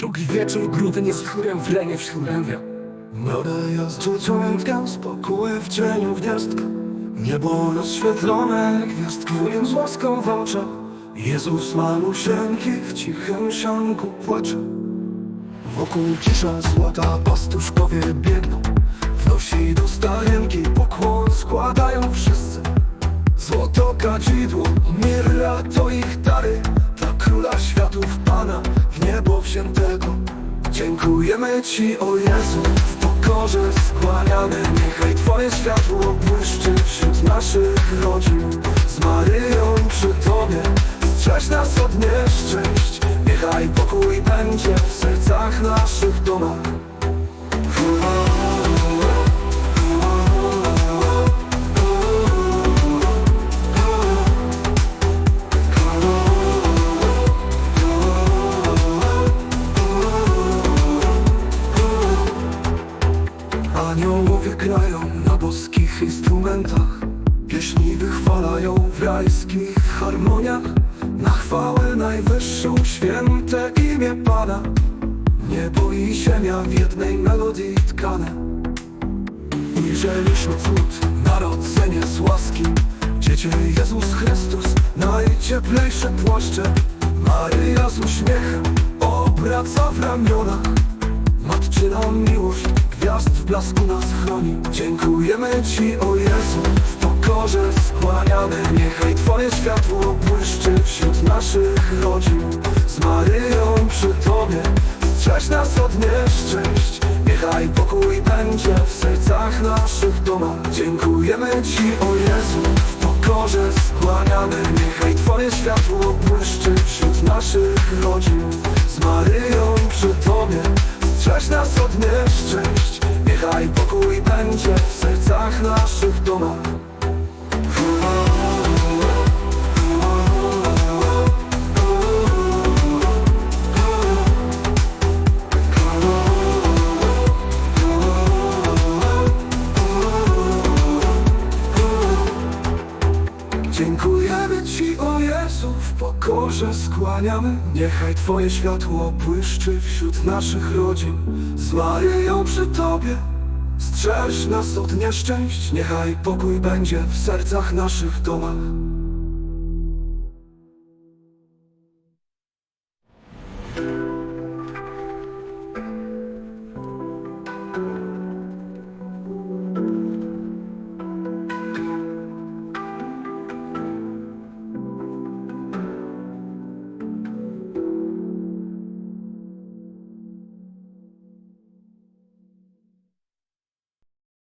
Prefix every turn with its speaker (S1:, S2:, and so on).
S1: Drugi wieczór grudnie z chórem w lenie wśród lęwia
S2: Młode jest dzieciątka, spokój w cieniu gniazdka Niebo rozświetlone, gwiazdkują z łaską w oczach. Jezus malusieńki w cichym sianku płacze. Wokół cisza złota, pastuszkowie biegną. Wnosi do stajenki, pokłon składają wszyscy. Złoto kadzidło, mirra to ich dary. Dla króla światów Pana, wziętego. Dziękujemy Ci, o Jezu, w pokorze skłaniamy. Niechaj Twoje światło błyszczy wśród naszych rodzin. Z Maryją przy Tobie, strzeż nas od nieszczęść. Niechaj pokój będzie w sercach naszych domach Aniołowie grają na boskich instrumentach. Pieśni wychwalają w rajskich harmoniach. Na chwałę najwyższą święte imię Pana. Niebo i ziemia w jednej melodii tkane Ujrzeliśmy cud, narodzenie z łaski. Dziecię Jezus Chrystus, najcieplejsze płaszcze. Maryja z uśmiechem, obraca w ramionach. Matczyna miłość, blasku nas chroni. Dziękujemy Ci, o Jezu, w pokorze skłaniamy. Niechaj Twoje światło błyszczy wśród naszych rodzin. Z Maryją przy Tobie, strzeż nas od nieszczęść. Niechaj pokój będzie w sercach naszych domach. Dziękujemy Ci, o Jezu, w pokorze skłaniamy. Niechaj Twoje światło błyszczy wśród naszych rodzin. Z Maryją przy Tobie, strzeż nas od nieszczęść będzie w sercach naszych domach Dziękujemy Ci, o Jezu, w pokorze skłaniamy. Niechaj Twoje światło błyszczy wśród naszych rodzin. Z Maryją przy Tobie Strzeż nas od nieszczęść Niechaj pokój będzie w sercach naszych domach